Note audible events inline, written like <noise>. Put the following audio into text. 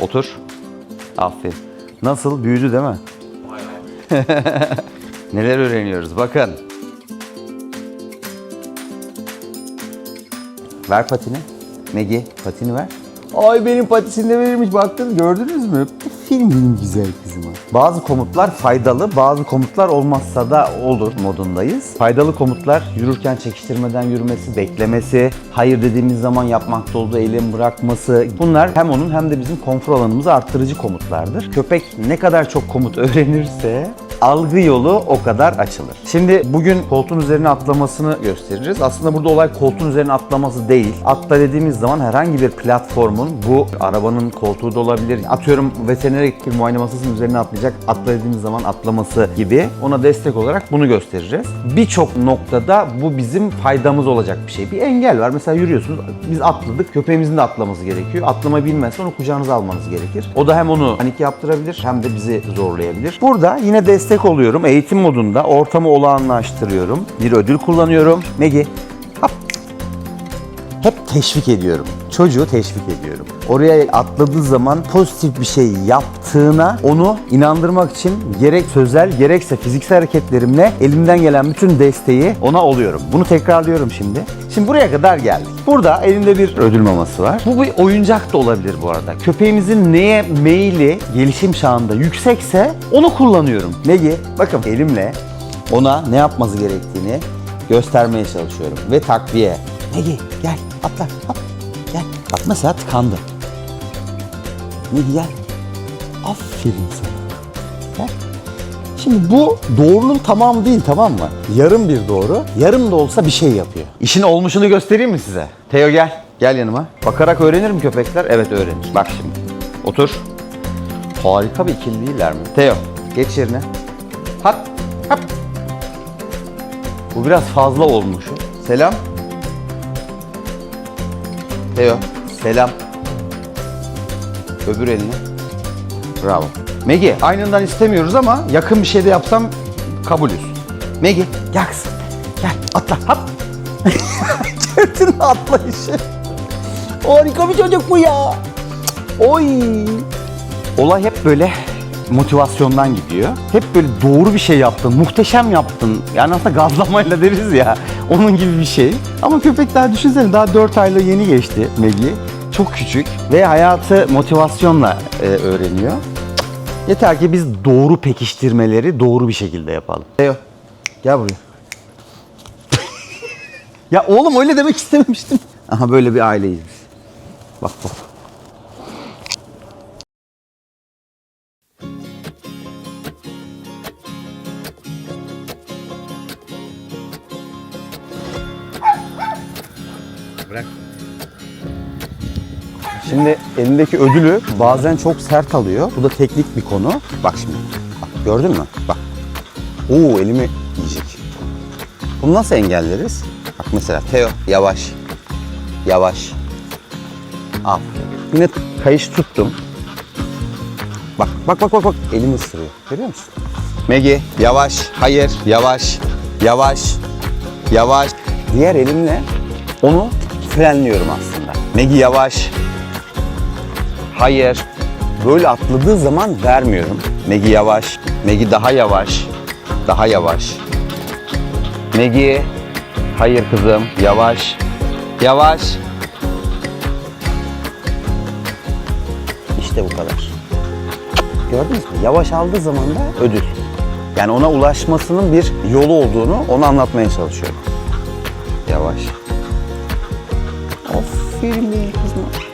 Otur. Aferin. Nasıl? Büyüdü değil mi? <laughs> Neler öğreniyoruz bakın. Ver patini. Megi patini ver. Ay benim patisini de verirmiş baktın gördünüz mü? Film benim güzel kızıma. Bazı komutlar faydalı, bazı komutlar olmazsa da olur modundayız. Faydalı komutlar yürürken çekiştirmeden yürümesi, beklemesi, hayır dediğimiz zaman yapmakta olduğu eylem bırakması. Bunlar hem onun hem de bizim konfor alanımızı arttırıcı komutlardır. Köpek ne kadar çok komut <laughs> öğrenirse algı yolu o kadar açılır. Şimdi bugün koltuğun üzerine atlamasını göstereceğiz. Aslında burada olay koltuğun üzerine atlaması değil. Atla dediğimiz zaman herhangi bir platformun bu arabanın koltuğu da olabilir. Atıyorum veterinere gittik muayene masasının üzerine atlayacak. Atla dediğimiz zaman atlaması gibi. Ona destek olarak bunu göstereceğiz. Birçok noktada bu bizim faydamız olacak bir şey. Bir engel var. Mesela yürüyorsunuz. Biz atladık. Köpeğimizin de atlaması gerekiyor. Atlamayı bilmezse onu kucağınıza almanız gerekir. O da hem onu panik yaptırabilir hem de bizi zorlayabilir. Burada yine destek oluyorum. Eğitim modunda ortamı olağanlaştırıyorum. Bir ödül kullanıyorum. Megi, hop. Hep teşvik ediyorum. Çocuğu teşvik ediyorum. Oraya atladığı zaman pozitif bir şey yaptığına onu inandırmak için gerek sözel gerekse fiziksel hareketlerimle elimden gelen bütün desteği ona oluyorum. Bunu tekrarlıyorum şimdi. Şimdi buraya kadar geldik. Burada elinde bir ödül maması var. Bu bir oyuncak da olabilir bu arada. Köpeğimizin neye meyli gelişim çağında yüksekse onu kullanıyorum. Negi? Bakın elimle ona ne yapması gerektiğini göstermeye çalışıyorum. Ve takviye. Negi gel atla hop gel. Bak mesela tıkandı. Negi gel. Aferin sana. Gel. Şimdi bu doğrunun tamamı değil tamam mı? Yarım bir doğru. Yarım da olsa bir şey yapıyor. İşin olmuşunu göstereyim mi size? Teo gel. Gel yanıma. Bakarak öğrenir mi köpekler? Evet öğrenir. Bak şimdi. Otur. Harika bir ikili değiller mi? Teo geç yerine. Hop hop. Bu biraz fazla olmuş. Selam. Teo, selam. Öbür elini. Bravo. Megi, aynından istemiyoruz ama yakın bir şey de yapsam kabulüz. Megi, gel. Gel, atla, hop. Gördün mü atlayışı? Harika bir çocuk bu ya. Oy. Olay hep böyle motivasyondan gidiyor. Hep böyle doğru bir şey yaptın, muhteşem yaptın. Yani aslında gazlamayla deriz ya. <laughs> Onun gibi bir şey. Ama köpek daha düşünsene daha 4 aylık yeni geçti Megi. Çok küçük ve hayatı motivasyonla e, öğreniyor. Yeter ki biz doğru pekiştirmeleri doğru bir şekilde yapalım. Teo, gel buraya. <laughs> ya oğlum öyle demek istememiştim. Aha böyle bir aileyiz biz. Bak bak. Bırak. Şimdi elindeki ödülü bazen çok sert alıyor. Bu da teknik bir konu. Bak şimdi. Bak gördün mü? Bak. Oo elimi yiyecek. Bunu nasıl engelleriz? Bak mesela Teo yavaş. Yavaş. Al. Yine kayış tuttum. Bak bak bak bak bak elimi ısırıyor. Görüyor musun? Megi yavaş. Hayır. Yavaş. Yavaş. Yavaş. Diğer elimle onu frenliyorum aslında. Megi yavaş. Hayır. Böyle atladığı zaman vermiyorum. Megi yavaş. Megi daha yavaş. Daha yavaş. Megi. Hayır kızım. Yavaş. Yavaş. İşte bu kadar. Gördünüz mü? Yavaş aldığı zaman da ödül. Yani ona ulaşmasının bir yolu olduğunu ona anlatmaya çalışıyorum. Yavaş. Aferin benim kızıma.